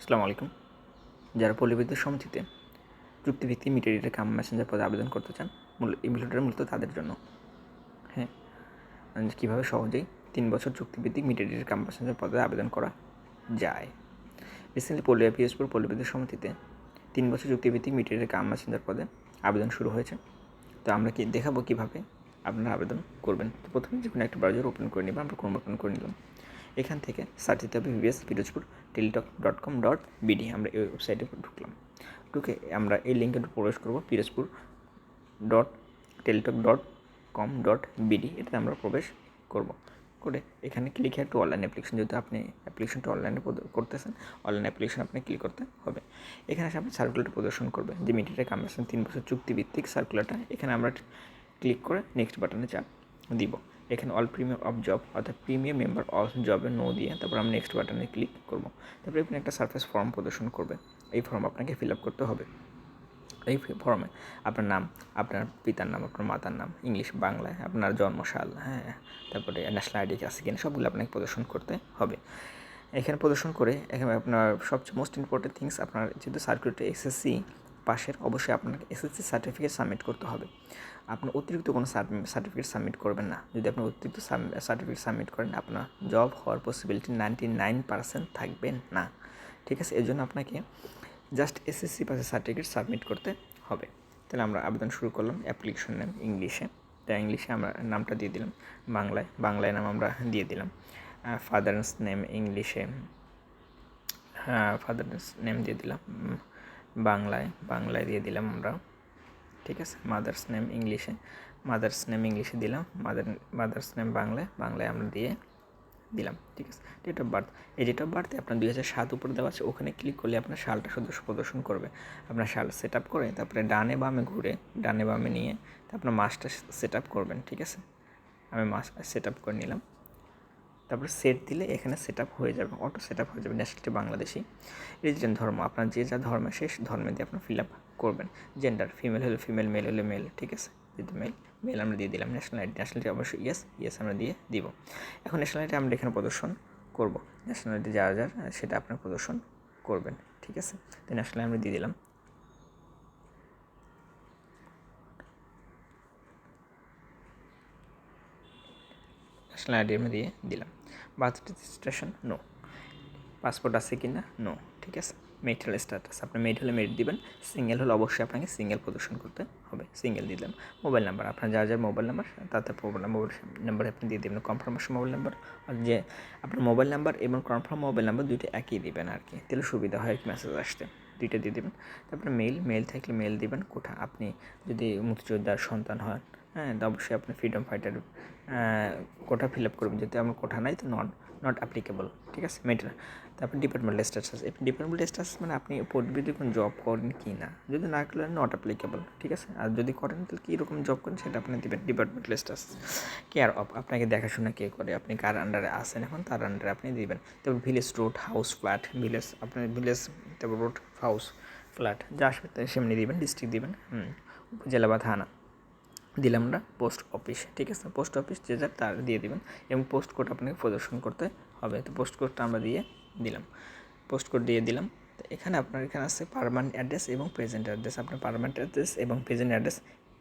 আসসালামু আলাইকুম। যারা পল্লীবিদ্যুৎ সমিতিতে চুক্তিভিত্তিক মিটারিটা কাম মেসেঞ্জার পদে আবেদন করতে চান, মূল ভিডিওটা মূলত তাদের জন্য। হ্যাঁ কীভাবে সহজেই তিন বছর চুক্তিভিত্তিক মিটারিটা কাম মেসেঞ্জার পদে আবেদন করা যায়? রিসেন্টলি পল্লিয়া পিএসপুর পল্লীবিদ্যুৎ সমিতিতে তিন বছর চুক্তিভিত্তিক মিটারিটা কাম মেসেঞ্জার পদে আবেদন শুরু হয়েছে। তো আমরা কি দেখাবো কীভাবে আপনারা আবেদন করবেন? তো প্রথমে যে কোনো একটা ব্রাউজার ওপেন করে নেবেন আমরা কোনো ওপেন করে নিলাম। এখান থেকে সার্চ দিতে হবে VVS Pirojpur Teletalk dot com dot BD আমরা এই ওয়েবসাইটে ঢুকলাম। ঢুকে আমরা এই লিঙ্কে প্রবেশ করব Pirojpur dot Teletalk dot com dot BD এটাতে আমরা প্রবেশ করব। করে এখানে ক্লিক একটু অনলাইন অ্যাপ্লিকেশন যেহেতু আপনি অ্যাপ্লিকেশনটা অনলাইনে করতেছেন অনলাইন অ্যাপ্লিকেশন আপনি ক্লিক করতে হবে। এখানে এসে আপনি সার্কুলারটা প্রদর্শন করবে যে মিটিটা কামেছেন তিন বছর চুক্তিভিত্তিক সার্কুলারটা এখানে আমরা ক্লিক করে নেক্সট বাটনে চাপ দিব। এখানে অল প্রিমিয়াম অফ জব অর্থাৎ প্রিমিয়াম মেম্বার অল জবে নো দিয়ে তারপর আমি নেক্সট বাটনে ক্লিক করব। তারপরে এখানে একটা সার্ফেস ফর্ম প্রদর্শন করবে। এই ফর্ম আপনাকে ফিল আপ করতে হবে। এই ফর্মে আপনার নাম, আপনার পিতার নাম, আপনার মাতার নাম, ইংলিশ, বাংলায়, আপনার জন্মসাল হ্যাঁ তারপরে ন্যাশনাল আইডি আছে কিনা সবগুলো আপনাকে প্রদর্শন করতে হবে। এখানে প্রদর্শন করে এখানে আপনার সবচেয়ে মোস্ট ইম্পর্টেন্ট থিংস আপনার যেহেতু সার্কুলেটর এসএসসি পাশের অবশ্যই আপনাকে এসএসসি সার্টিফিকেট সাবমিট করতে হবে। আপনার অতিরিক্ত কোনো সার্টিফিকেট সাবমিট করবেন না। যদি আপনি অতিরিক্ত সার্টিফিকেট সাবমিট করেন, আপনার জব হওয়ার পসিবিলিটি নাইনটি নাইন পার্সেন্ট থাকবেন না। ঠিক আছে? এই জন্য আপনাকে জাস্ট এসএসসি পাশে সার্টিফিকেট সাবমিট করতে হবে। তাহলে আমরা আবেদন শুরু করলাম অ্যাপ্লিকেশন নেম ইংলিশে তাই ইংলিশে আমরা নামটা দিয়ে দিলাম। বাংলায় বাংলায় নাম আমরা দিয়ে দিলাম। ফাদার্স নেম ইংলিশে ফাদার্স নেম দিয়ে দিলাম। বাংলায় বাংলায় দিয়ে দিলাম আমরা। ঠিক আছে? মাদার্স নেম ইংলিশে মাদার্স নেম ইংলিশে দিলাম। মাদার মাদার্স নেম বাংলায়। বাংলায় আমরা দিয়ে দিলাম। ঠিক আছে? ডেট অফ বার্থ এই ডেট অফ বার্থে আপনার দুই হাজার সাত উপরে দেওয়া আছে। ওখানে ক্লিক করলে আপনার শালটা সদস্য প্রদর্শন করবে। আপনার শাল সেট আপ করে, তারপরে ডানে বামে ঘুরে, ডানে বামে নিয়ে, তারপরে মাসটা সেট আপ করবেন। ঠিক আছে? আমি মাস সেট আপ করে নিলাম। তারপরে সেট দিলে এখানে সেট আপ হয়ে যাবে অটো সেট আপ হয়ে যাবে ন্যাশনালিটি বাংলাদেশি। রিলিজিয়ান ধর্ম, আপনার যে যা ধর্মে শেষ ধর্মে দিয়ে আপনার ফিল আপ করবেন। জেন্ডার ফিমেল হলে ফিমেল মেল হলে মেল ঠিক আছে? যেহেতু মেল মেল আমরা দিয়ে দিলাম ন্যাশনাল আইডি ন্যাশনালিটি অবশ্যই ইয়েস ইয়েস আমরা দিয়ে দিব। এখন ন্যাশনালিটি আমরা এখানে প্রদর্শন করব। ন্যাশনালিটি যা যার, সেটা আপনার প্রদর্শন করবেন, ঠিক আছে? তো ন্যাশনাল আমরা দিয়ে দিলাম। ন্যাশনাল আইডি আমরা দিয়ে দিলাম। Birth registration? নো পাসপোর্ট আছে কি না? নো ঠিক আছে। মেরিটাল স্ট্যাটাস আপনি মেরিট হলে দিবেন। সিঙ্গেল হলে অবশ্যই আপনাকে সিঙ্গেল প্রদর্শন করতে হবে। সিঙ্গেল দিলাম। মোবাইল নাম্বার আপনার যার যার মোবাইল নাম্বার তাতে মোবাইল নাম্বার আপনি দিয়ে দেবেন। কনফার্মেশন মোবাইল নাম্বার আর যে আপনার মোবাইল নাম্বার এবং কনফার্ম মোবাইল নাম্বার দুইটা একই দিবেন আর কি তাহলে সুবিধা হয় মেসেজ আসতে। দুইটা দিয়ে দেবেন। তারপরে মেল মেল থাকলে মেল দিবেন। কোঠা আপনি যদি মুক্তিযোদ্ধার সন্তান হন হ্যাঁ তো অবশ্যই আপনি freedom fighter quota fill up করবেন। যদি আমার কোঠা নাই, তো নট নট অ্যাপ্লিকেবল ঠিক আছে? মেটার তারপর ডিপার্টমেন্টাল স্ট্যাটাস ডিপার্টমেন্টাল স্ট্যাটাস মানে আপনি পদবিতে কোনো জব করেন কি না? যদি না করেন নট অ্যাপ্লিকেবল ঠিক আছে? আর যদি করেন, তাহলে কীরকম জব করেন, সেটা আপনি দেবেন ডিপার্টমেন্টাল স্ট্যাটাস কেয়ার অফ আপনাকে দেখাশোনা কে করে, আপনি কার আন্ডারে আসেন এখন, তার আন্ডারে আপনি দিবেন। তারপর village road house flat village আপনার ভিলেজ তারপর রোড হাউস ফ্ল্যাট যা আসবে সেমনি দিবেন ডিস্ট্রিক্ট দিবেন উপজেলা বা থানা। দিলাম আমরা পোস্ট অফিস ঠিক আছে? পোস্ট অফিস যে যার তার দিয়ে দেবেন এবং পোস্ট কোড আপনাকে প্রদর্শন করতে হবে। তো পোস্ট কোডটা আমরা দিয়ে দিলাম। পোস্ট কোড দিয়ে দিলাম। তো এখানে আপনার এখানে আছে পারমানেন্ট অ্যাড্রেস এবং প্রেজেন্ট অ্যাড্রেস আপনার পারমানেন্ট অ্যাড্রেস এবং প্রেজেন্ট অ্যাড্রেস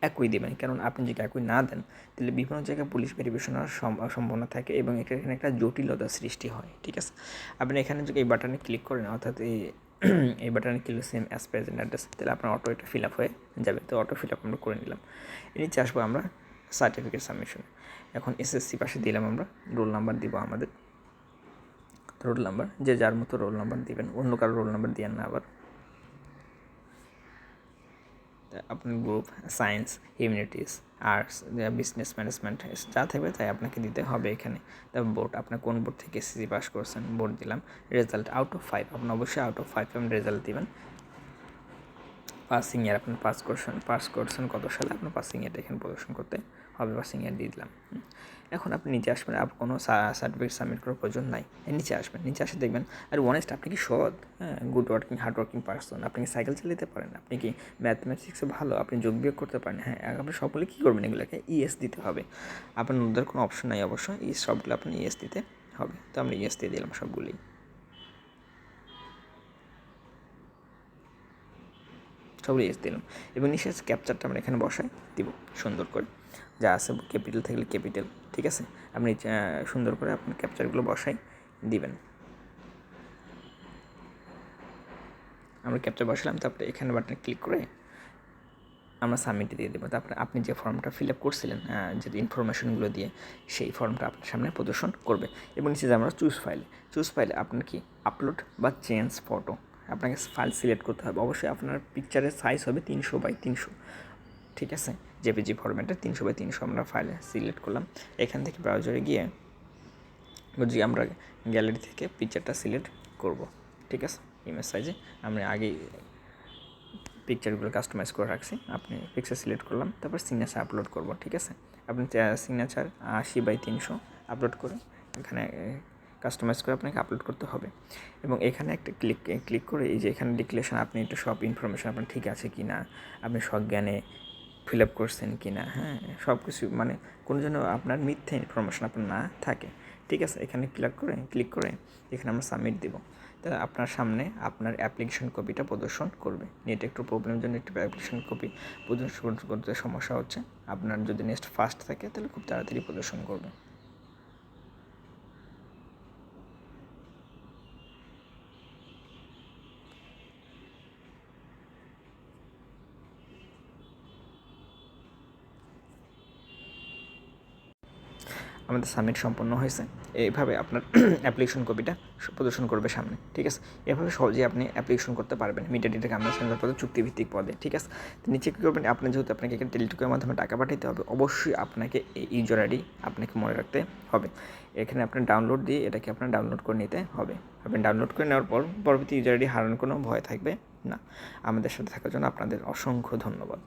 একই দেবেন। কারণ আপনি যদি একই না দেন, তাহলে বিভিন্ন জায়গায় পুলিশ ভেরিফিকেশন হওয়ার সম্ভাবনা থাকে এবং এখানে একটা জটিলতা সৃষ্টি হয়। ঠিক আছে? আপনি এখানে যদি এই বাটনে ক্লিক করেন, অর্থাৎ এই এই বাটনে click same as present address তাহলে আপনার অটো এটা ফিল আপ হয়ে যাবে। তো অটো ফিল আপ আমরা করে নিলাম। এর নিচে আসব আমরা সার্টিফিকেট সাবমিশন এখন এসএসসি পাশে দিলাম আমরা রোল নাম্বার দিব আমাদের। রোল নাম্বার যে যার মতো রোল নাম্বার দিবেন, অন্য কারও রোল নাম্বার দিয়েন না আবার। আপনার group science humanities arts business management যা থাকবে তাই আপনাকে দিতে হবে এখানে। তারপর বোর্ড আপনার কোন বোর্ড থেকে এসএসসি পাস করছেন? বোর্ড দিলাম। রেজাল্ট আউট অফ ফাইভ আপনি অবশ্যই আউট অফ ফাইভ আপনি রেজাল্ট দিবেন। পাসিং ইয়ার আপনি পাস করছেন পাস করছেন কত সালে? আপনার পাসিং ইয়ারটা এখানে প্রদর্শন করতে হবে পাসিং ইয়ার দিয়ে দিলাম। এখন আপনি নিচে আসবেন আপনার কোনো সার্টিফিকেট সাবমিট করার প্রয়োজন নাই। নিচে আসবেন, নিচে আসে দেখবেন, আর অনেস্ট আপনি কি সৎ? হ্যাঁ good working hard working person আপনি কি সাইকেল চালাতে পারেন? আপনি কি ম্যাথমেটিক্সে ভালো? আপনি যোগ বিয়োগ করতে পারেন? হ্যাঁ আপনি সকলে কী করবেন এগুলোকে? ইএস দিতে হবে। আপনার ওদের কোনো অপশন নাই অবশ্য এই সবগুলো আপনি ইএস দিতে হবে। তো আমরা ইএস দিয়ে দিলাম সবগুলোই। সবগুলো এস দিলাম। এবং নিচে ক্যাপচারটা আমরা এখানে বসাই দিব, সুন্দর করে। যা আছে ক্যাপিটাল থাকলে ক্যাপিটাল ঠিক আছে? আপনি সুন্দর করে আপনার ক্যাপচারগুলো বসাই, দিবেন। আমরা ক্যাপচার বসালাম, তারপরে এখানে বাটনে ক্লিক করে আমরা সাবমিটে দিয়ে দেবো। তারপরে আপনি যে ফর্মটা ফিল আপ করছিলেন যে ইনফরমেশনগুলো দিয়ে, সেই ফর্মটা আপনার সামনে প্রদর্শন করবে। এবং নিচে যে আমরা চুজ ফাইল চুজ ফাইলে আপনার কি আপলোড বা চেঞ্জ ফটো আপনাকে ফাইল সিলেক্ট করতে হবে। অবশ্যই আপনার পিকচারের সাইজ হবে তিনশো বাই তিনশো। ঠিক আছে? জেপিজি ফরম্যাটে তিনশো বাই তিনশো আমরা ফাইলে সিলেক্ট করলাম। এখান থেকে ব্রাউজারে গিয়ে বুঝি আমরা গ্যালারি থেকে পিকচারটা সিলেক্ট করব। ঠিক আছে? ইমেজ সাইজে আমরা আগেই পিকচারগুলো কাস্টমাইজ করে রাখছি। আপনি পিকচার সিলেক্ট করলাম, তারপর সিগনেচার আপলোড করব। ঠিক আছে? আপনি সিগনেচার আশি বাই তিনশো আপলোড করে এখানে কাস্টমাইজ করে আপনাকে আপলোড করতে হবে। এবং এখানে একটা ক্লিক ক্লিক করে এই যে এখানে ডিক্লেশন আপনি একটু সব ইনফরমেশন আপনার ঠিক আছে কি না আপনি সজ্ঞানে ফিল আপ করছেন কি না হ্যাঁ সব কিছু মানে কোনো যেন আপনার মিথ্যে ইনফরমেশন আপনার না থাকে, ঠিক আছে? এখানে ফিল আপ করে ক্লিক করে এখানে আমরা সাবমিট দেব। তাহলে আপনার সামনে আপনার অ্যাপ্লিকেশন কপিটা প্রদর্শন করবে। নেট একটু প্রবলেমের জন্য একটু অ্যাপ্লিকেশন কপি প্রদর্শন করতে সমস্যা হচ্ছে। আপনার যদি নেক্সট ফাস্ট থাকে, তাহলে খুব তাড়াতাড়ি প্রদর্শন করবে। আমাদের সাবমিট সম্পন্ন হয়েছে। এইভাবে আপনার অ্যাপ্লিকেশন কপিটা প্রদর্শন করবে সামনে, ঠিক আছে? এভাবে সহজেই আপনি অ্যাপ্লিকেশন করতে পারবেন মিডিয়া ডেটা সেন্টার পদে চুক্তিভিত্তিক পদে, ঠিক আছে? নিচে কী করবেন? আপনি যেহেতু আপনাকে এখানে টেলিটকের মাধ্যমে টাকা পাঠাতে হবে, অবশ্যই আপনাকে এই ইউজার আইডি আপনাকে মনে রাখতে হবে। এখানে আপনার ডাউনলোড দিয়ে এটাকে আপনার ডাউনলোড করে নিতে হবে। আপনি ডাউনলোড করে নেওয়ার পর পরবর্তী ইউজার আইডি হারানোর কোনো ভয় থাকবে না। আমাদের সাথে থাকার জন্য আপনাদের অসংখ্য ধন্যবাদ।